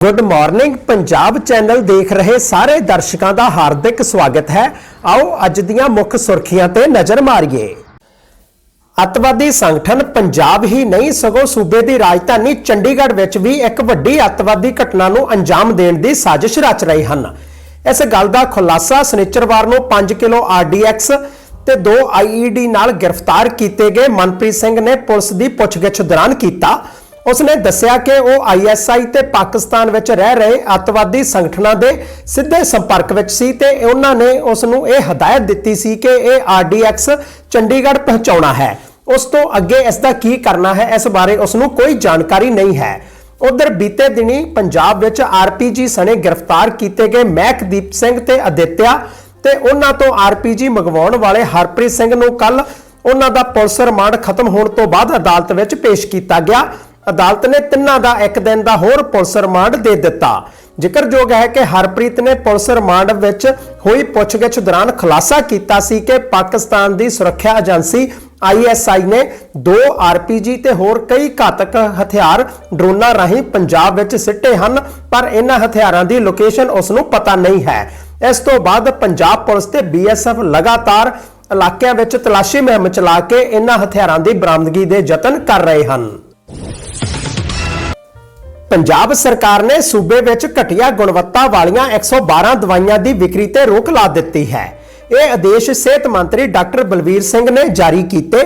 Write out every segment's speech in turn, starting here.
Good morning Punjab channel ਦੇਖ ਰਹੇ ਸਾਰੇ ਦਰਸ਼ਕਾਂ ਦਾ ਹਾਰਦਿਕ ਸਵਾਗਤ ਹੈ। ਆਓ ਅੱਜ ਦੀਆਂ ਮੁੱਖ ਸੁਰਖੀਆਂ ਤੇ ਨਜ਼ਰ ਮਾਰੀਏ। ਅੱਤਵਾਦੀ ਸੰਗਠਨ ਪੰਜਾਬ ਹੀ ਨਹੀਂ, ਸਗੋਂ ਸੂਬੇ ਦੀ ਰਾਜਧਾਨੀ ਚੰਡੀਗੜ੍ਹ ਵਿੱਚ ਵੀ ਇੱਕ ਵੱਡੀ ਅੱਤਵਾਦੀ ਘਟਨਾ ਨੂੰ ਅੰਜਾਮ ਦੇਣ ਦੀ ਸਾਜ਼ਿਸ਼ ਰਚ ਰਹੇ ਹਨ। ਇਸ ਗੱਲ ਦਾ ਖੁਲਾਸਾ ਸਨਿਚਰਵਾਰ ਨੂੰ 5 ਕਿਲੋ ਆਰਡੀਐਕਸ ਤੇ 2 ਆਈਈਡੀ ਨਾਲ ਗ੍ਰਿਫਤਾਰ ਕੀਤੇ ਗਏ ਮਨਪ੍ਰੀਤ ਸਿੰਘ ਨੇ ਪੁਲਿਸ ਦੀ ਪੁੱਛਗਿੱਛ ਦੌਰਾਨ ਕੀਤਾ। ਉਸਨੇ ਦੱਸਿਆ ਕਿ ਉਹ ਆਈਐਸਆਈ ਤੇ ਪਾਕਿਸਤਾਨ ਵਿੱਚ ਰਹਿ ਰਹੇ ਅੱਤਵਾਦੀ ਸੰਗਠਨਾਂ ਦੇ ਸਿੱਧੇ ਸੰਪਰਕ ਵਿੱਚ ਸੀ ਤੇ ਉਹਨਾਂ ਨੇ ਉਸ ਨੂੰ ਇਹ ਹਦਾਇਤ ਦਿੱਤੀ ਸੀ ਕਿ ਇਹ ਆਰਡੀਐਕਸ ਚੰਡੀਗੜ੍ਹ ਪਹੁੰਚਾਉਣਾ ਹੈ। ਉਸ ਤੋਂ ਅੱਗੇ ਇਸ ਦਾ ਕੀ ਕਰਨਾ ਹੈ, ਇਸ ਬਾਰੇ ਉਸ ਨੂੰ ਕੋਈ ਜਾਣਕਾਰੀ ਨਹੀਂ ਹੈ। ਉਧਰ ਬੀਤੇ ਦਿਨੀ ਪੰਜਾਬ ਵਿੱਚ ਆਰਪੀਜੀ ਸਣੇ ਗ੍ਰਿਫਤਾਰ ਕੀਤੇ ਗਏ ਮਹਿਕਦੀਪ ਸਿੰਘ ਤੇ ਅਦਿੱਤਿਆ ਤੇ ਉਹਨਾਂ ਤੋਂ ਆਰਪੀਜੀ ਮੰਗਵਾਉਣ ਵਾਲੇ ਹਰਪ੍ਰੀਤ ਸਿੰਘ ਨੂੰ ਕੱਲ ਉਹਨਾਂ ਦਾ ਪੁਲਿਸ ਰਿਮਾਂਡ ਖਤਮ ਹੋਣ ਤੋਂ ਬਾਅਦ ਅਦਾਲਤ ਵਿੱਚ ਪੇਸ਼ ਕੀਤਾ ਗਿਆ। ਅਦਾਲਤ ਨੇ ਤਿੰਨਾਂ ਦਾ ਇੱਕ ਦਿਨ ਦਾ ਹੋਰ ਪੁਲਿਸ ਰਿਮਾਂਡ ਦੇ ਦਿੱਤਾ। ਜ਼ਿਕਰਯੋਗ ਹੈ ਕਿ ਹਰਪ੍ਰੀਤ ਨੇ ਪੁਲਿਸ ਰਿਮਾਂਡ ਵਿੱਚ ਹੋਈ ਪੁੱਛਗਿੱਛ ਦੌਰਾਨ ਖੁਲਾਸਾ ਕੀਤਾ ਸੀ ਕਿ ਪਾਕਿਸਤਾਨ ਦੀ ਸੁਰੱਖਿਆ ਏਜੰਸੀ ਆਈਐਸਆਈ ਨੇ ਦੋ ਆਰਪੀਜੀ ਤੇ ਹੋਰ ਕਈ ਘਾਤਕ ਹਥਿਆਰ ਡਰੋਨਾਂ ਰਾਹੀਂ ਪੰਜਾਬ ਵਿੱਚ ਸਿੱਟੇ ਹਨ, ਪਰ ਇਹਨਾਂ ਹਥਿਆਰਾਂ ਦੀ ਲੋਕੇਸ਼ਨ ਉਸ ਨੂੰ ਪਤਾ ਨਹੀਂ ਹੈ। ਇਸ ਤੋਂ ਬਾਅਦ ਪੰਜਾਬ ਪੁਲਿਸ ਤੇ ਬੀਐਸਐਫ ਲਗਾਤਾਰ ਇਲਾਕਿਆਂ ਵਿੱਚ ਤਲਾਸ਼ੀ ਮੁਹਿੰਮ ਚਲਾ ਕੇ ਇਹਨਾਂ ਹਥਿਆਰਾਂ ਦੀ ਬਰਾਮਦਗੀ ਦੇ ਯਤਨ ਕਰ ਰਹੇ ਹਨ। ਪੰਜਾਬ ਸਰਕਾਰ ਨੇ ਸੂਬੇ ਵਿੱਚ ਘਟੀਆ ਗੁਣਵੱਤਾ ਵਾਲੀਆਂ 112 ਦਵਾਈਆਂ ਦੀ ਵਿਕਰੀ ਤੇ ਰੋਕ ਲਾ ਦਿੱਤੀ ਹੈ। ਇਹ ਆਦੇਸ਼ ਸਿਹਤ ਮੰਤਰੀ ਡਾਕਟਰ ਬਲਵੀਰ ਸਿੰਘ ਨੇ ਜਾਰੀ ਕੀਤੇ।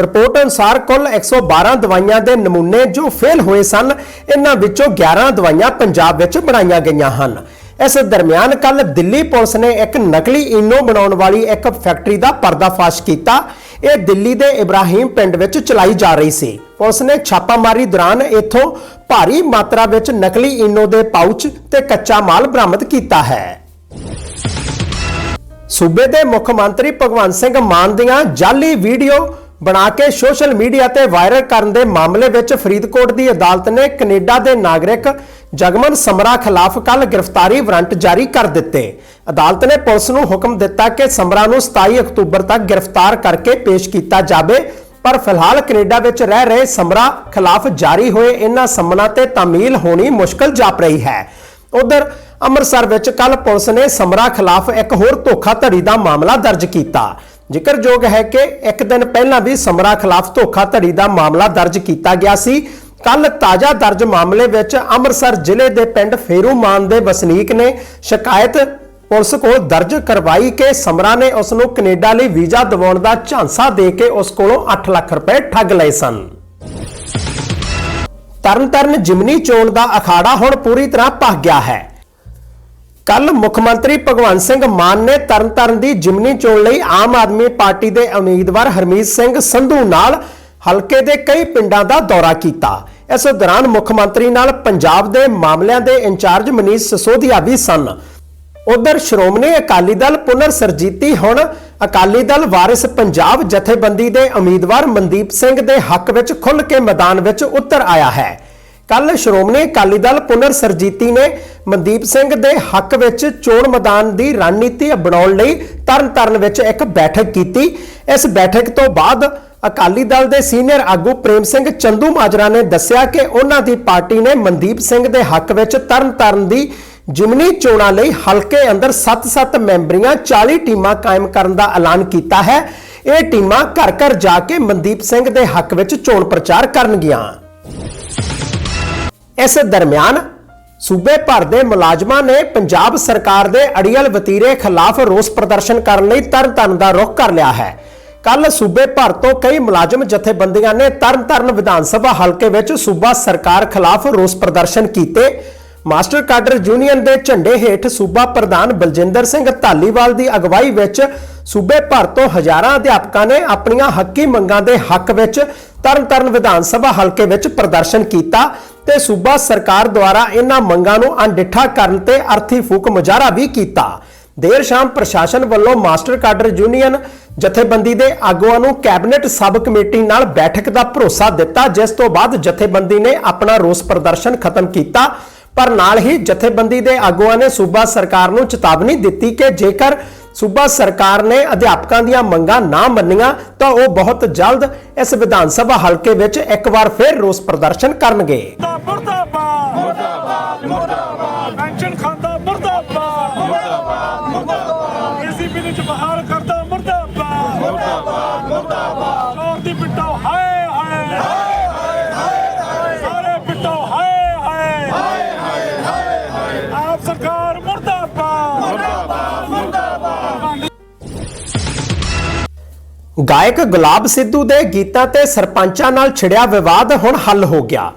ਰਿਪੋਰਟ ਅਨੁਸਾਰ ਕੁੱਲ 112 ਦਵਾਈਆਂ ਦੇ ਨਮੂਨੇ ਜੋ ਫੇਲ ਹੋਏ ਸਨ ਇਹਨਾਂ ਵਿੱਚੋਂ 11 ਦਵਾਈਆਂ ਪੰਜਾਬ ਵਿੱਚ ਬਣਾਈਆਂ ਗਈਆਂ ਹਨ। ਇਸ ਦਰਮਿਆਨ ਕੱਲ ਦਿੱਲੀ ਪੁਲਿਸ ਨੇ ਇੱਕ ਨਕਲੀ ਇਨੋ ਬਣਾਉਣ ਵਾਲੀ ਇੱਕ ਫੈਕਟਰੀ ਦਾ ਪਰਦਾਫਾਸ਼ ਕੀਤਾ। ਇਹ ਦਿੱਲੀ ਦੇ ਇਬਰਾਹੀਮ ਪਿੰਡ ਵਿੱਚ ਚਲਾਈ ਜਾ ਰਹੀ ਸੀ। ਪੁਲਿਸ ਨੇ ਛਾਪਾਮਾਰੀ ਦੌਰਾਨ ਇੱਥੋਂ ਭਾਰੀ ਮਾਤਰਾ ਵਿੱਚ ਨਕਲੀ ਇਨੋ ਦੇ ਪਾਊਚ ਤੇ ਕੱਚਾ ਮਾਲ ਬਰਾਮਦ ਕੀਤਾ ਹੈ। ਸੂਬੇ ਦੇ ਮੁੱਖ ਮੰਤਰੀ ਭਗਵੰਤ ਸਿੰਘ ਮਾਨ ਦੀਆਂ ਜਾਲੀ ਵੀਡੀਓ ਬਣਾ ਕੇ ਸੋਸ਼ਲ ਮੀਡੀਆ ਤੇ ਵਾਇਰਲ ਕਰਨ ਦੇ ਮਾਮਲੇ ਵਿੱਚ ਫਰੀਦਕੋਟ ਦੀ ਅਦਾਲਤ ਨੇ ਕੈਨੇਡਾ ਦੇ ਨਾਗਰਿਕ ਜਗਮਨ ਸਮਰਾ ਖਿਲਾਫ ਕੱਲ ਗ੍ਰਿਫਤਾਰੀ ਵਾਰੰਟ ਜਾਰੀ ਕਰ ਦਿੱਤੇ। ਅਦਾਲਤ ਨੇ ਪੁਲਿਸ ਨੂੰ ਹੁਕਮ ਦਿੱਤਾ ਕਿ ਸਮਰਾ ਨੂੰ 27 ਅਕਤੂਬਰ ਤੱਕ ਗ੍ਰਿਫਤਾਰ ਕਰਕੇ ਪੇਸ਼ ਕੀਤਾ ਜਾਵੇ, ਪਰ ਫਿਲਹਾਲ ਕੈਨੇਡਾ ਵਿੱਚ ਰਹਿ ਰਹੇ ਸਮਰਾ ਖਿਲਾਫ ਜਾਰੀ ਹੋਏ ਇਹਨਾਂ ਸੰਮਨਾਂ ਤੇ ਤਾਮੀਲ ਹੋਣੀ ਮੁਸ਼ਕਲ ਜਾਪ ਰਹੀ ਹੈ। ਉਧਰ ਅੰਮ੍ਰਿਤਸਰ ਵਿੱਚ ਕੱਲ ਪੁਲਿਸ ਨੇ ਸਮਰਾ ਖਿਲਾਫ ਇੱਕ ਹੋਰ ਧੋਖਾਧੜੀ ਦਾ ਮਾਮਲਾ ਦਰਜ ਕੀਤਾ। ਜ਼ਿਕਰਯੋਗ ਹੈ ਕਿ ਇੱਕ ਦਿਨ ਪਹਿਲਾਂ ਵੀ ਸਮਰਾ ਖਿਲਾਫ ਧੋਖਾਧੜੀ ਦਾ ਮਾਮਲਾ ਦਰਜ ਕੀਤਾ ਗਿਆ ਸੀ। ਕੱਲ ਤਾਜ਼ਾ ਦਰਜ ਮਾਮਲੇ ਵਿੱਚ ਅੰਮ੍ਰਿਤਸਰ ਜ਼ਿਲ੍ਹੇ ਦੇ ਪਿੰਡ ਫੇਰੂਮਾਨ ਦੇ ਵਸਨੀਕ ਨੇ ਸ਼ਿਕਾਇਤ ਪੁਲਿਸ ਕੋਲ ਦਰਜ ਕਰਵਾਈ ਕਿ ਸਮਰਾ ਨੇ ਉਸ ਨੂੰ ਕੈਨੇਡਾ ਲਈ ਵੀਜ਼ਾ ਦਿਵਾਉਣ ਦਾ ਝਾਂਸਾ ਦੇ ਕੇ ਉਸ ਕੋਲੋਂ 8 ਲੱਖ ਰੁਪਏ ਠੱਗ ਲਏ ਸਨ। ਤਰਨਤਾਰਨ ਜਿਮਨੀ ਚੋਣ ਦਾ ਅਖਾੜਾ ਹੁਣ ਪੂਰੀ ਤਰ੍ਹਾਂ ਭਖ ਗਿਆ ਹੈ। ਕੱਲ ਮੁੱਖ ਮੰਤਰੀ ਭਗਵੰਤ ਸਿੰਘ ਮਾਨ ਨੇ ਤਰਨਤਾਰਨ ਦੀ ਜਿਮਨੀ ਚੋਣ ਲਈ ਆਮ ਆਦਮੀ ਪਾਰਟੀ ਦੇ ਉਮੀਦਵਾਰ ਹਰਮੀਤ ਸਿੰਘ ਸੰਧੂ ਨਾਲ ਹਲਕੇ ਦੇ ਕਈ ਪਿੰਡਾਂ ਦਾ ਦੌਰਾ ਕੀਤਾ। ਇਸ ਦੌਰਾਨ ਮੁੱਖ ਮੰਤਰੀ ਨਾਲ ਪੰਜਾਬ ਦੇ ਮਾਮਲਿਆਂ ਦੇ ਇੰਚਾਰਜ ਮਨੀਸ਼ ਸਸੋਦੀਆ ਵੀ ਸਨ। ਉਧਰ ਸ਼੍ਰੋਮਣੀ ਅਕਾਲੀ ਦਲ ਪੁਨਰ ਸਰਜੀਤੀ ਹੁਣ ਅਕਾਲੀ ਦਲ ਵਾਰਿਸ ਪੰਜਾਬ ਜਥੇਬੰਦੀ ਦੇ ਉਮੀਦਵਾਰ ਮਨਦੀਪ ਸਿੰਘ ਦੇ ਹੱਕ ਵਿੱਚ ਖੁੱਲ੍ਹ ਕੇ ਮੈਦਾਨ ਵਿੱਚ ਉਤਰ ਆਇਆ ਹੈ। ਕੱਲ ਸ਼੍ਰੋਮਣੀ ਅਕਾਲੀ ਦਲ ਪੁਨਰ ਸਰਜੀਤੀ ਨੇ ਮਨਦੀਪ ਸਿੰਘ ਦੇ ਹੱਕ ਵਿੱਚ ਚੋਣ ਮੈਦਾਨ ਦੀ ਰਣਨੀਤੀ ਬਣਾਉਣ ਲਈ ਤਰਨਤਾਰਨ ਵਿੱਚ ਇੱਕ ਬੈਠਕ ਕੀਤੀ। ਇਸ ਬੈਠਕ ਤੋਂ ਬਾਅਦ ਅਕਾਲੀ ਦਲ ਦੇ ਸੀਨੀਅਰ ਆਗੂ ਪ੍ਰੇਮ ਸਿੰਘ ਚੰਦੂ ਮਾਜਰਾ ਨੇ ਦੱਸਿਆ ਕਿ ਉਹਨਾਂ ਦੀ ਪਾਰਟੀ ਨੇ ਮਨਦੀਪ ਸਿੰਘ ਦੇ ਹੱਕ ਵਿੱਚ ਤਰਨਤਾਰਨ ਦੀ ਜਿਮਨੀ ਚੋਣਾਂ ਲਈ ਹਲਕੇ ਅੰਦਰ 7-7 ਮੈਂਬਰੀਆਂ 40 ਟੀਮਾਂ ਕਾਇਮ ਕਰਨ ਦਾ ਐਲਾਨ ਕੀਤਾ ਹੈ। ਇਹ ਟੀਮਾਂ ਘਰ ਘਰ ਜਾ ਕੇ ਮਨਦੀਪ ਸਿੰਘ ਦੇ ਹੱਕ ਵਿੱਚ ਚੋਣ ਪ੍ਰਚਾਰ ਕਰਨਗੀਆਂ। ਇਸ ਦਰਮਿਆਨ ਸੂਬੇ ਭਰ ਦੇ ਮੁਲਾਜ਼ਮਾਂ ਨੇ ਪੰਜਾਬ ਸਰਕਾਰ ਦੇ ਅੜੀਅਲ ਵਤੀਰੇ ਖਿਲਾਫ ਰੋਸ ਪ੍ਰਦਰਸ਼ਨ ਕਰਨ ਲਈ ਤਰਨਤਾਰਨ ਦਾ ਰੁਖ ਕਰ ਲਿਆ ਹੈ। ਕੱਲ ਸੂਬੇ ਭਰ ਤੋਂ ਕਈ ਮੁਲਾਜ਼ਮ ਜਥੇਬੰਦੀਆਂ ਨੇ ਤਰਨਤਾਰਨ ਵਿਧਾਨ ਸਭਾ ਹਲਕੇ ਵਿੱਚ ਸੂਬਾ ਸਰਕਾਰ ਖਿਲਾਫ ਰੋਸ ਪ੍ਰਦਰਸ਼ਨ ਕੀਤੇ। ਮਾਸਟਰ ਕਾਡਰ ਯੂਨੀਅਨ ਦੇ ਝੰਡੇ ਹੇਠ ਸੂਬਾ ਪ੍ਰਧਾਨ ਬਲਜਿੰਦਰ ਸਿੰਘ ਧਾਲੀਵਾਲ ਦੀ ਅਗਵਾਈ ਵਿੱਚ ਸੂਬੇ ਭਰ ਤੋਂ ਹਜ਼ਾਰਾਂ ਅਧਿਆਪਕਾਂ ਨੇ ਆਪਣੀਆਂ ਹੱਕੀ ਮੰਗਾਂ ਦੇ ਹੱਕ ਵਿੱਚ ਤਰਨਤਾਰਨ ਵਿਧਾਨ ਸਭਾ ਹਲਕੇ ਵਿੱਚ ਪ੍ਰਦਰਸ਼ਨ ਕੀਤਾ ਤੇ ਸੂਬਾ ਸਰਕਾਰ ਦੁਆਰਾ ਇਹਨਾਂ ਮੰਗਾਂ ਨੂੰ ਅਣਡਿੱਠਾ ਕਰਨ ਤੇ ਅਰਥੀ ਫੂਕ ਮੁਜ਼ਾਹਰਾ ਵੀ ਕੀਤਾ। ਦੇਰ ਸ਼ਾਮ ਪ੍ਰਸ਼ਾਸਨ ਵੱਲੋਂ ਮਾਸਟਰ ਕਾਡਰ ਯੂਨੀਅਨ ਜਥੇਬੰਦੀ ਦੇ ਆਗੂਆਂ ਨੂੰ ਕੈਬਨਿਟ ਸਬ ਕਮੇਟੀ ਨਾਲ ਬੈਠਕ ਦਾ ਭਰੋਸਾ ਦਿੱਤਾ, ਜਿਸ ਤੋਂ ਬਾਅਦ ਜਥੇਬੰਦੀ ਨੇ ਆਪਣਾ ਰੋਸ ਪ੍ਰਦਰਸ਼ਨ ਖਤਮ ਕੀਤਾ। ਪਰ ਨਾਲ ਹੀ ਜਥੇਬੰਦੀ ਦੇ ਆਗੂਆਂ ਨੇ ਸੂਬਾ ਸਰਕਾਰ ਨੂੰ ਚੇਤਾਵਨੀ ਦਿੱਤੀ ਕਿ ਜੇਕਰ ਸੂਬਾ ਸਰਕਾਰ ਨੇ ਅਧਿਆਪਕਾਂ ਦੀਆਂ ਮੰਗਾਂ ਨਾ ਮੰਨੀਆਂ ਤਾਂ ਉਹ ਬਹੁਤ ਜਲਦ ਇਸ ਵਿਧਾਨ ਸਭਾ ਹਲਕੇ ਵਿੱਚ ਇੱਕ ਵਾਰ ਫਿਰ ਰੋਸ ਪ੍ਰਦਰਸ਼ਨ ਕਰਨਗੇ। ਗਾਇਕ ਗੁਲਾਬ ਸਿੱਧੂ ਦੇ ਗੀਤਾਂ ਤੇ ਸਰਪੰਚਾਂ ਨਾਲ ਛਿੜਿਆ ਵਿਵਾਦ ਹੁਣ ਹੱਲ ਹੋ ਗਿਆ।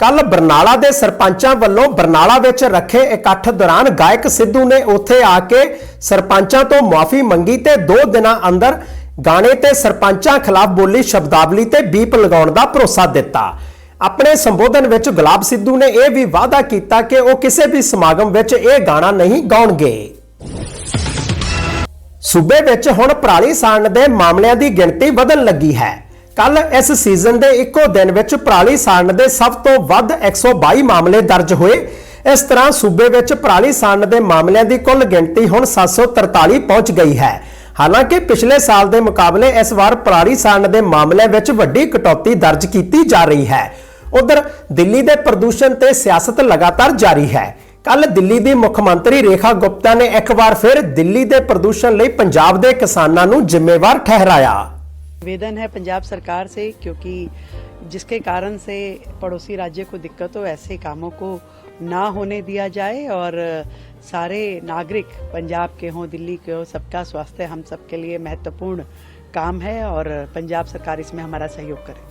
ਕੱਲ ਬਰਨਾਲਾ ਦੇ ਸਰਪੰਚਾਂ ਵੱਲੋਂ ਬਰਨਾਲਾ ਵਿੱਚ ਰੱਖੇ ਇਕੱਠ ਦੌਰਾਨ ਗਾਇਕ ਸਿੱਧੂ ਨੇ ਉੱਥੇ ਆ ਕੇ ਸਰਪੰਚਾਂ ਤੋਂ ਮੁਆਫੀ ਮੰਗੀ ਤੇ 2 ਦਿਨਾਂ ਅੰਦਰ ਗਾਣੇ ਤੇ ਸਰਪੰਚਾਂ ਖਿਲਾਫ ਬੋਲੀ ਸ਼ਬਦਾਵਲੀ ਤੇ ਬੀਪ ਲਗਾਉਣ ਦਾ ਭਰੋਸਾ ਦਿੱਤਾ। ਆਪਣੇ ਸੰਬੋਧਨ ਵਿੱਚ ਗੁਲਾਬ ਸਿੱਧੂ ਨੇ ਇਹ ਵੀ ਵਾਅਦਾ ਕੀਤਾ ਕਿ ਉਹ ਕਿਸੇ ਵੀ ਸਮਾਗਮ ਵਿੱਚ ਇਹ ਗਾਣਾ ਨਹੀਂ ਗਾਉਣਗੇ। ਸੂਬੇ ਵਿੱਚ ਹੁਣ ਪਰਾਲੀ ਸਾੜਨ ਦੇ ਮਾਮਲਿਆਂ ਦੀ ਗਿਣਤੀ ਵਧਣ ਲੱਗੀ ਹੈ। ਕੱਲ ਇਸ ਸੀਜ਼ਨ ਦੇ ਇੱਕੋ ਦਿਨ ਵਿੱਚ ਪਰਾਲੀ ਸਾੜਨ ਦੇ ਸਭ ਤੋਂ ਵੱਧ 122 ਮਾਮਲੇ ਦਰਜ ਹੋਏ। ਇਸ ਤਰ੍ਹਾਂ ਸੂਬੇ ਵਿੱਚ ਪਰਾਲੀ ਸਾੜਨ ਦੇ ਮਾਮਲਿਆਂ ਦੀ ਕੁੱਲ ਗਿਣਤੀ ਹੁਣ 743 ਪਹੁੰਚ ਗਈ ਹੈ। ਹਾਲਾਂਕਿ ਪਿਛਲੇ ਸਾਲ ਦੇ ਮੁਕਾਬਲੇ ਇਸ ਵਾਰ ਪਰਾਲੀ ਸਾੜਨ ਦੇ ਮਾਮਲਿਆਂ ਵਿੱਚ ਵੱਡੀ ਕਟੌਤੀ ਦਰਜ ਕੀਤੀ ਜਾ ਰਹੀ ਹੈ। ਉਧਰ ਦਿੱਲੀ ਦੇ ਪ੍ਰਦੂਸ਼ਣ ਤੇ ਸਿਆਸਤ ਲਗਾਤਾਰ ਜਾਰੀ ਹੈ। ਕੱਲ ਦਿੱਲੀ ਦੀ ਮੁੱਖ ਮੰਤਰੀ ਰੇਖਾ ਗੁਪਤਾ ਨੇ ਇੱਕ ਵਾਰ ਫਿਰ ਦਿੱਲੀ ਦੇ ਪ੍ਰਦੂਸ਼ਣ ਲਈ ਪੰਜਾਬ ਦੇ ਕਿਸਾਨਾਂ ਨੂੰ ਜ਼ਿੰਮੇਵਾਰ ਠਹਿਰਾਇਆ निवेदन है पंजाब सरकार से क्योंकि जिसके कारण से पड़ोसी राज्य को दिक्कत हो ऐसे कामों को ना होने दिया जाए और सारे नागरिक पंजाब के हों दिल्ली के हों सबका स्वास्थ्य हम सबके लिए महत्वपूर्ण काम है और पंजाब सरकार इसमें हमारा सहयोग करे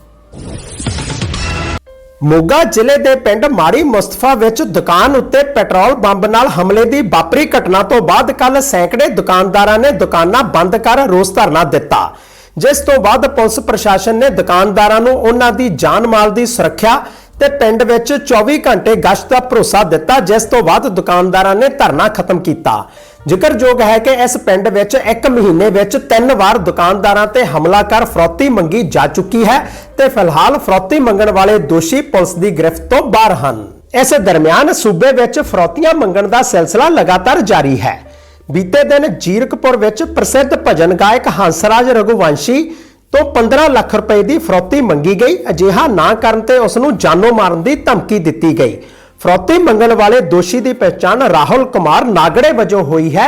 ਮੋਗਾ ਜ਼ਿਲ੍ਹੇ ਦੇ ਪਿੰਡ ਮਾੜੀ ਮੁਸਤਫਾ ਵਿੱਚ ਦੁਕਾਨ ਉੱਤੇ ਪੈਟਰੋਲ ਬੰਬ ਨਾਲ ਹਮਲੇ ਦੀ ਵਾਪਰੀ ਘਟਨਾ ਤੋਂ ਬਾਅਦ ਕੱਲ ਸੈਂਕੜੇ ਦੁਕਾਨਦਾਰਾਂ ਨੇ ਦੁਕਾਨਾਂ ਬੰਦ ਕਰ ਰੋਸ ਧਰਨਾ ਦਿੱਤਾ। ਜਿਸ ਤੋਂ ਬਾਅਦ ਪੁਲਿਸ ਪ੍ਰਸ਼ਾਸਨ ਨੇ ਦੁਕਾਨਦਾਰਾਂ ਨੂੰ ਉਹਨਾਂ ਦੀ ਜਾਨ ਮਾਲ ਦੀ ਸੁਰੱਖਿਆ ਤੇ ਪਿੰਡ ਵਿੱਚ 24 ਘੰਟੇ ਗਸ਼ਤ ਦਾ ਭਰੋਸਾ ਦਿੱਤਾ, ਜਿਸ ਤੋਂ ਬਾਅਦ ਦੁਕਾਨਦਾਰਾਂ ਨੇ ਧਰਨਾ ਖਤਮ ਕੀਤਾ। ਜ਼ਿਕਰਯੋਗ ਹੈ ਕਿ ਇਸ ਪਿੰਡ ਵਿੱਚ ਇੱਕ ਮਹੀਨੇ ਵਿੱਚ ਤਿੰਨ ਵਾਰ ਦੁਕਾਨਦਾਰਾਂ ਤੇ ਹਮਲਾ ਕਰ ਫਰੌਤੀ ਮੰਗੀ ਜਾ ਚੁੱਕੀ ਹੈ ਤੇ ਫਿਲਹਾਲ ਫਰੌਤੀ ਮੰਗਣ ਵਾਲੇ ਦੋਸ਼ੀ ਪੁਲਿਸ ਦੀ ਗ੍ਰਿਫਤ ਤੋਂ ਬਾਹਰ ਹਨ। ਇਸ ਦਰਮਿਆਨ ਸੂਬੇ ਵਿੱਚ ਫਰੌਤੀਆਂ ਮੰਗਣ ਦਾ ਸਿਲਸਿਲਾ ਲਗਾਤਾਰ ਜਾਰੀ ਹੈ। ਬੀਤੇ ਦਿਨ ਜੀਰਕਪੁਰ ਵਿੱਚ ਪ੍ਰਸਿੱਧ ਭਜਨ ਗਾਇਕ ਹੰਸਰਾਜ ਰਘੁਵੰਸ਼ੀ ਤੋਂ 15 ਲੱਖ ਰੁਪਏ ਦੀ ਫਰੌਤੀ ਮੰਗੀ ਗਈ। ਅਜਿਹਾ ਨਾ ਕਰਨ ਤੇ ਉਸ ਨੂੰ ਜਾਨੋਂ ਮਾਰਨ ਦੀ ਧਮਕੀ ਦਿੱਤੀ ਗਈ। ਫਰੋਤੀ ਮੰਗਣ ਵਾਲੇ ਦੋਸ਼ੀ ਦੀ ਪਛਾਣ ਰਾਹੁਲ ਕੁਮਾਰ ਨਾਗੜੇ ਵਜੋਂ ਹੋਈ ਹੈ।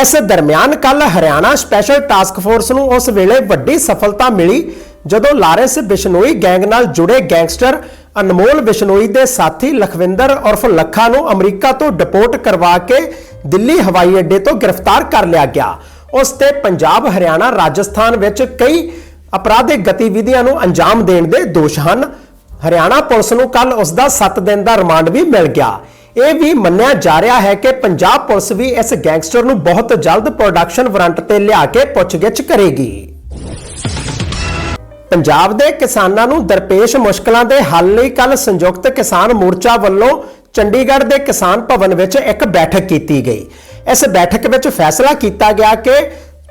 ਇਸ ਦਰਮਿਆਨ ਕੱਲ ਹਰਿਆਣਾ ਸਪੈਸ਼ਲ ਟਾਸਕ ਫੋਰਸ ਨੂੰ ਉਸ ਵੇਲੇ ਵੱਡੀ ਸਫਲਤਾ ਮਿਲੀ, ਜਦੋਂ ਲਾਰੈਂਸ ਬਿਸ਼ਨੋਈ ਗੈਂਗ ਨਾਲ ਜੁੜੇ ਗੈਂਗਸਟਰ ਅਨਮੋਲ ਬਿਸ਼ਨੋਈ ਦੇ ਸਾਥੀ ਲਖਵਿੰਦਰ ਉਰਫ ਲੱਖਾ ਨੂੰ ਅਮਰੀਕਾ ਤੋਂ ਡਿਪੋਰਟ ਕਰਵਾ ਕੇ ਦਿੱਲੀ ਹਵਾਈ ਅੱਡੇ ਤੋਂ ਗ੍ਰਿਫਤਾਰ ਕਰ ਲਿਆ ਗਿਆ। ਉਸ ਤੇ ਪੰਜਾਬ, ਹਰਿਆਣਾ, ਰਾਜਸਥਾਨ ਵਿੱਚ ਕਈ ਅਪਰਾਧਿਕ ਗਤੀਵਿਧੀਆਂ ਨੂੰ ਅੰਜਾਮ ਦੇਣ ਦੇ ਦੋਸ਼ ਹਨ। ਹਰਿਆਣਾ ਪੁਲਿਸ ਨੂੰ ਕੱਲ ਉਸ ਦਾ 7 ਦਿਨ ਦਾ ਰਿਮਾਂਡ ਵੀ ਮਿਲ ਗਿਆ। ਇਹ ਵੀ ਮੰਨਿਆ ਜਾ ਰਿਹਾ ਹੈ ਕਿ ਪੰਜਾਬ ਪੁਲਿਸ ਵੀ ਇਸ ਗੈਂਗਸਟਰ ਨੂੰ ਬਹੁਤ ਜਲਦ ਪ੍ਰੋਡਕਸ਼ਨ ਵਾਰੰਟ ਤੇ ਲਿਆ ਕੇ ਪੁੱਛਗਿੱਛ ਕਰੇਗੀ। ਪੰਜਾਬ ਦੇ ਕਿਸਾਨਾਂ ਨੂੰ ਦਰਪੇਸ਼ ਮੁਸ਼ਕਲਾਂ ਦੇ ਹੱਲ ਲਈ ਕੱਲ ਸੰਯੁਕਤ ਕਿਸਾਨ ਮੋਰਚਾ ਵੱਲੋਂ ਚੰਡੀਗੜ੍ਹ ਦੇ ਕਿਸਾਨ ਭਵਨ ਵਿੱਚ ਇੱਕ ਬੈਠਕ ਕੀਤੀ ਗਈ। ਇਸ ਬੈਠਕ ਵਿੱਚ ਫੈਸਲਾ ਕੀਤਾ ਗਿਆ ਕਿ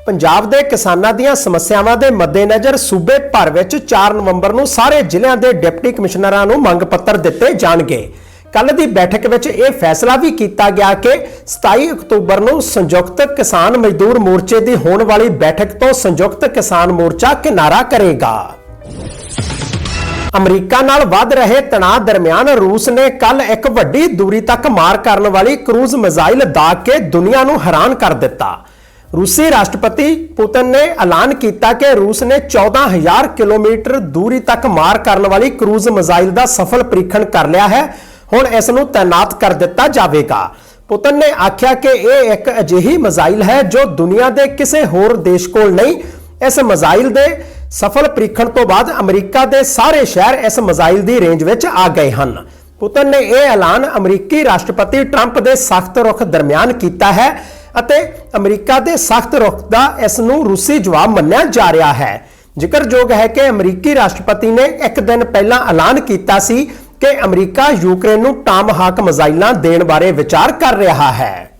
ਪੰਜਾਬ ਦੇ ਕਿਸਾਨਾਂ ਦੀਆਂ ਸਮੱਸਿਆਵਾਂ ਦੇ ਮੱਦੇਨਜ਼ਰ ਸੂਬੇ ਭਰ ਵਿੱਚ 4 ਨਵੰਬਰ ਨੂੰ ਸਾਰੇ ਜ਼ਿਲ੍ਹਿਆਂ ਦੇ ਡਿਪਟੀ ਕਮਿਸ਼ਨਰਾਂ ਨੂੰ ਮੰਗ ਪੱਤਰ ਦਿੱਤੇ ਜਾਣਗੇ। ਕੱਲ ਦੀ ਬੈਠਕ ਵਿੱਚ ਇਹ ਫੈਸਲਾ ਵੀ ਕੀਤਾ ਗਿਆ ਕਿ 27 ਅਕਤੂਬਰ ਨੂੰ ਸੰਯੁਕਤ ਕਿਸਾਨ ਮਜ਼ਦੂਰ ਮੋਰਚੇ ਦੀ ਹੋਣ ਵਾਲੀ ਬੈਠਕ ਤੋਂ ਸੰਯੁਕਤ ਕਿਸਾਨ ਮੋਰਚਾ ਕਿਨਾਰਾ ਕਰੇਗਾ। ਅਮਰੀਕਾ ਨਾਲ ਵੱਧ ਰਹੇ ਤਣਾਅ ਦਰਮਿਆਨ ਰੂਸ ਨੇ ਕੱਲ ਇੱਕ ਵੱਡੀ ਦੂਰੀ ਤੱਕ ਮਾਰ ਕਰਨ ਵਾਲੀ ਕਰੂਜ਼ ਮਿਜ਼ਾਈਲ ਦਾਗ ਕੇ ਦੁਨੀਆ ਨੂੰ ਹੈਰਾਨ ਕਰ ਦਿੱਤਾ। ਰੂਸੀ ਰਾਸ਼ਟਰਪਤੀ ਪੁਤਨ ਨੇ ਐਲਾਨ ਕੀਤਾ ਕਿ ਰੂਸ ਨੇ 14000 ਕਿਲੋਮੀਟਰ ਦੂਰੀ ਤੱਕ ਮਾਰ ਕਰਨ ਵਾਲੀ ਕਰੂਜ਼ ਮਿਜ਼ਾਈਲ ਦਾ ਸਫਲ ਪ੍ਰੀਖਣ ਕਰ ਲਿਆ ਹੈ। ਹੁਣ ਇਸ ਨੂੰ ਤਾਇਨਾਤ ਕਰ ਦਿੱਤਾ ਜਾਵੇਗਾ। ਪੁਤਨ ਨੇ ਆਖਿਆ ਕਿ ਇਹ ਇੱਕ ਅਜਿਹੀ ਮਿਜ਼ਾਈਲ ਹੈ ਜੋ ਦੁਨੀਆ ਦੇ ਕਿਸੇ ਹੋਰ ਦੇਸ਼ ਕੋਲ ਨਹੀਂ, ਇਸ ਮਿਜ਼ਾਈਲ ਦੇ ਸਫਲ ਪ੍ਰੀਖਣ ਤੋਂ ਬਾਅਦ ਅਮਰੀਕਾ ਦੇ ਸਾਰੇ ਸ਼ਹਿਰ ਇਸ ਮਿਜ਼ਾਈਲ ਦੀ ਰੇਂਜ ਵਿੱਚ ਆ ਗਏ ਹਨ। ਪੁਤਨ ਨੇ ਇਹ ਐਲਾਨ ਅਮਰੀਕੀ ਰਾਸ਼ਟਰਪਤੀ ਟਰੰਪ ਦੇ ਸਖਤ ਰੁਖ ਦਰਮਿਆਨ ਕੀਤਾ ਹੈ। ਅਤੇ ਅਮਰੀਕਾ ਦੇ ਸਖਤ ਰੁਖ ਦਾ ਇਸ ਨੂੰ ਰੂਸੀ ਜਵਾਬ ਮੰਨਿਆ ਜਾ ਰਿਹਾ ਹੈ। ਜ਼ਿਕਰਯੋਗ ਹੈ ਕਿ ਅਮਰੀਕੀ ਰਾਸ਼ਟਰਪਤੀ ਨੇ ਇੱਕ ਦਿਨ ਪਹਿਲਾਂ ਐਲਾਨ ਕੀਤਾ ਸੀ ਕਿ ਅਮਰੀਕਾ ਯੂਕਰੇਨ ਨੂੰ ਟਾਮਹਾਕ ਮਿਜ਼ਾਈਲਾਂ ਦੇਣ ਬਾਰੇ ਵਿਚਾਰ ਕਰ ਰਿਹਾ ਹੈ।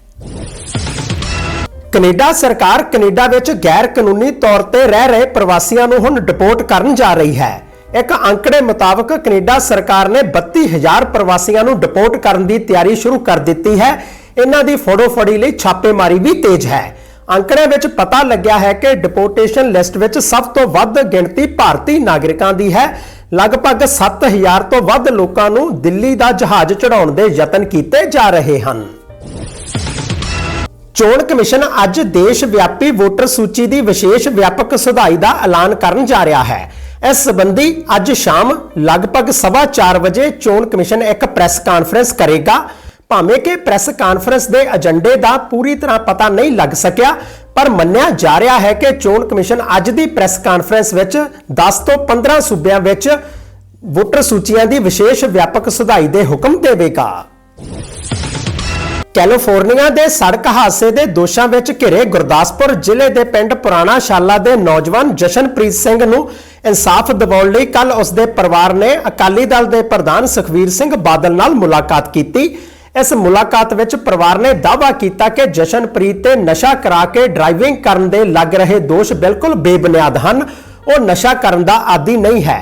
ਕੈਨੇਡਾ ਸਰਕਾਰ ਕੈਨੇਡਾ ਵਿੱਚ ਗੈਰ ਕਾਨੂੰਨੀ ਤੌਰ ਤੇ ਰਹਿ ਰਹੇ ਪ੍ਰਵਾਸੀਆਂ ਨੂੰ ਹੁਣ ਡਿਪੋਰਟ ਕਰਨ ਜਾ ਰਹੀ ਹੈ। ਇੱਕ ਅੰਕੜੇ ਮੁਤਾਬਕ ਕੈਨੇਡਾ ਸਰਕਾਰ ਨੇ 32000 ਪ੍ਰਵਾਸੀਆਂ ਨੂੰ ਡਿਪੋਰਟ ਕਰਨ ਦੀ ਤਿਆਰੀ ਸ਼ੁਰੂ ਕਰ ਦਿੱਤੀ ਹੈ। ਇਹਨਾਂ ਦੀ ਫੜੋ ਫੜੀ ਲਈ ਛਾਪੇਮਾਰੀ ਵੀ ਤੇਜ਼ ਹੈ। ਅੰਕੜਿਆਂ ਵਿੱਚ ਪਤਾ ਲੱਗਿਆ ਹੈ ਕਿ ਡਿਪੋਰਟੇਸ਼ਨ ਲਿਸਟ ਵਿੱਚ ਸਭ ਤੋਂ ਵੱਧ ਗਿਣਤੀ ਭਾਰਤੀ ਨਾਗਰਿਕਾਂ ਦੀ ਹੈ। ਲਗਭਗ 7000 ਤੋਂ ਵੱਧ ਲੋਕਾਂ ਨੂੰ ਦਿੱਲੀ ਦਾ ਜਹਾਜ਼ ਚੜਾਉਣ ਦੇ ਯਤਨ ਕੀਤੇ ਜਾ ਰਹੇ ਹਨ। ਚੋਣ ਕਮਿਸ਼ਨ ਅੱਜ ਦੇਸ਼ ਵਿਆਪੀ ਵੋਟਰ ਸੂਚੀ ਦੀ ਵਿਸ਼ੇਸ਼ ਵਿਆਪਕ ਸੁਧਾਈ ਦਾ ਐਲਾਨ ਕਰਨ ਜਾ ਰਿਹਾ ਹੈ। ਇਸ ਸੰਬੰਧੀ ਅੱਜ ਸ਼ਾਮ ਲਗਭਗ 4:30 ਵਜੇ ਚੋਣ ਕਮਿਸ਼ਨ ਇੱਕ ਪ੍ਰੈਸ ਕਾਨਫਰੰਸ ਕਰੇਗਾ। ਭਾਵੇਂ ਕਿ ਪ੍ਰੈਸ ਕਾਨਫਰੰਸ ਦੇ ਏਜੰਡੇ ਦਾ ਪੂਰੀ ਤਰ੍ਹਾਂ ਪਤਾ ਨਹੀਂ ਲੱਗ ਸਕਿਆ, ਪਰ ਮੰਨਿਆ ਜਾ ਰਿਹਾ ਹੈ ਕਿ ਚੋਣ ਕਮਿਸ਼ਨ ਅੱਜ ਦੀ ਪ੍ਰੈਸ ਕਾਨਫਰੰਸ ਵਿੱਚ 10 ਤੋਂ 15 ਸੂਬਿਆਂ ਵਿੱਚ ਵੋਟਰ ਸੂਚੀਆਂ ਦੀ ਵਿਸ਼ੇਸ਼ ਵਿਆਪਕ ਸੁਧਾਈ ਦੇ ਹੁਕਮ ਦੇਵੇਗਾ। ਕੈਲੀਫੋਰਨੀਆ ਦੇ ਸੜਕ ਹਾਦਸੇ ਦੇ ਦੋਸ਼ਾਂ ਵਿੱਚ ਘਿਰੇ ਗੁਰਦਾਸਪੁਰ ਜ਼ਿਲ੍ਹੇ ਦੇ ਪਿੰਡ ਪੁਰਾਣਾ ਸ਼ਾਲਾ ਦੇ ਨੌਜਵਾਨ ਜਸ਼ਨਪ੍ਰੀਤ ਸਿੰਘ ਨੂੰ ਇਨਸਾਫ ਦਿਵਾਉਣ ਲਈ ਕੱਲ ਉਸ ਦੇ ਪਰਿਵਾਰ ਨੇ ਅਕਾਲੀ ਦਲ ਦੇ ਪ੍ਰਧਾਨ ਸੁਖਵੀਰ ਸਿੰਘ ਬਾਦਲ ਨਾਲ ਮੁਲਾਕਾਤ ਕੀਤੀ। ਇਸ ਮੁਲਾਕਾਤ ਵਿੱਚ ਪਰਿਵਾਰ ਨੇ ਦਾਅਵਾ ਕੀਤਾ ਕਿ ਜਸ਼ਨਪ੍ਰੀਤ ਤੇ ਨਸ਼ਾ ਕਰਾ ਕੇ ਡਰਾਈਵਿੰਗ ਕਰਨ ਦੇ ਲੱਗ ਰਹੇ ਦੋਸ਼ ਬਿਲਕੁਲ ਬੇਬੁਨਿਆਦ ਹਨ। ਉਹ ਨਸ਼ਾ ਕਰਨ ਦਾ ਆਦੀ ਨਹੀਂ ਹੈ।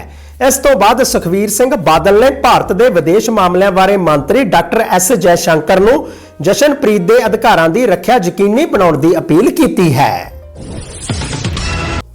ਇਸ ਤੋਂ ਬਾਅਦ ਸੁਖਵੀਰ ਸਿੰਘ ਬਾਦਲ ਨੇ ਭਾਰਤ ਦੇ ਵਿਦੇਸ਼ ਮਾਮਲਿਆਂ ਬਾਰੇ ਮੰਤਰੀ ਡਾਕਟਰ ਐਸ ਜੈਸ਼ੰਕਰ ਨੂੰ ਜਸ਼ਨਪ੍ਰੀਤ ਦੇ ਅਧਿਕਾਰਾਂ ਦੀ ਰੱਖਿਆ ਯਕੀਨੀ ਬਣਾਉਣ ਦੀ ਅਪੀਲ ਕੀਤੀ ਹੈ।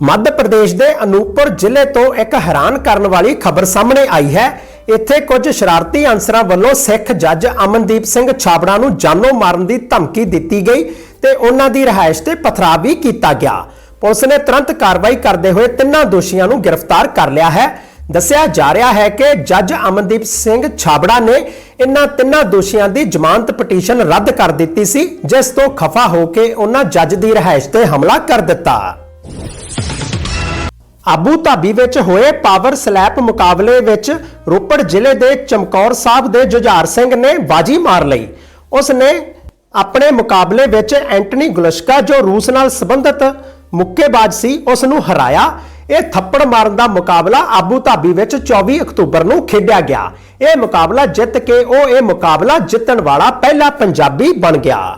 ਮੱਧ ਪ੍ਰਦੇਸ਼ ਦੇ ਅਨੂਪਪੁਰ ਜ਼ਿਲ੍ਹੇ ਤੋਂ ਇੱਕ ਹੈਰਾਨ ਕਰਨ ਵਾਲੀ ਖਬਰ ਸਾਹਮਣੇ ਆਈ ਹੈ ਇੱਥੇ ਕੁਝ ਸ਼ਰਾਰਤੀ ਅਨਸਰਾਂ ਵੱਲੋਂ ਸਿੱਖ ਜੱਜ ਅਮਨਦੀਪ ਸਿੰਘ ਛਾਬੜਾ ਨੂੰ ਜਾਨੋਂ ਮਾਰਨ ਦੀ ਧਮਕੀ ਦਿੱਤੀ ਗਈ ਤੇ ਉਹਨਾਂ ਦੀ ਰਿਹਾਇਸ਼ ਤੇ ਪਥਰਾ ਵੀ ਕੀਤਾ ਗਿਆ। ਪੁਲਿਸ ਨੇ ਤੁਰੰਤ ਕਾਰਵਾਈ ਕਰਦੇ ਹੋਏ ਤਿੰਨਾਂ ਦੋਸ਼ੀਆਂ ਨੂੰ ਗ੍ਰਿਫਤਾਰ ਕਰ ਲਿਆ ਹੈ। ਦੱਸਿਆ ਜਾ ਰਿਹਾ ਹੈ ਕਿ ਜੱਜ ਅਮਨਦੀਪ ਸਿੰਘ ਛਾਬੜਾ ਨੇ ਇਨ੍ਹਾਂ ਤਿੰਨਾਂ ਦੋਸ਼ੀਆਂ ਦੀ ਜ਼ਮਾਨਤ ਪਟੀਸ਼ਨ ਰੱਦ ਕਰ ਦਿੱਤੀ ਸੀ, ਜਿਸ ਤੋਂ ਖਫਾ ਹੋ ਕੇ ਉਹਨਾਂ ਜੱਜ ਦੀ ਰਿਹਾਇਸ਼ ਤੇ ਹਮਲਾ ਕਰ ਦਿੱਤਾ। ਆਬੂ ਧਾਬੀ ਵਿੱਚ ਹੋਏ ਪਾਵਰ ਸਲੈਪ ਮੁਕਾਬਲੇ ਵਿੱਚ ਰੋਪੜ ਜ਼ਿਲ੍ਹੇ ਦੇ ਚਮਕੌਰ ਸਾਹਿਬ ਦੇ ਜੁਝਾਰ ਸਿੰਘ ਨੇ ਬਾਜੀ ਮਾਰ ਲਈ। ਉਸ ਨੇ ਆਪਣੇ ਮੁਕਾਬਲੇ ਵਿੱਚ ਐਂਟਨੀ ਗੁਲਸ਼ਕਾ, ਜੋ ਰੂਸ ਨਾਲ ਸੰਬੰਧਿਤ ਮੁੱਕੇਬਾਜ਼ ਸੀ ਉਸ ਨੂੰ ਹਰਾਇਆ। ਇਹ ਥੱਪੜ ਮਾਰਨ ਦਾ ਮੁਕਾਬਲਾ ਆਬੂ ਧਾਬੀ ਵਿੱਚ 24 ਅਕਤੂਬਰ ਨੂੰ ਖੇਡਿਆ ਗਿਆ। ਇਹ ਮੁਕਾਬਲਾ ਜਿੱਤ ਕੇ ਉਹ ਇਹ ਮੁਕਾਬਲਾ ਜਿੱਤਣ ਵਾਲਾ ਪਹਿਲਾ ਪੰਜਾਬੀ ਬਣ ਗਿਆ।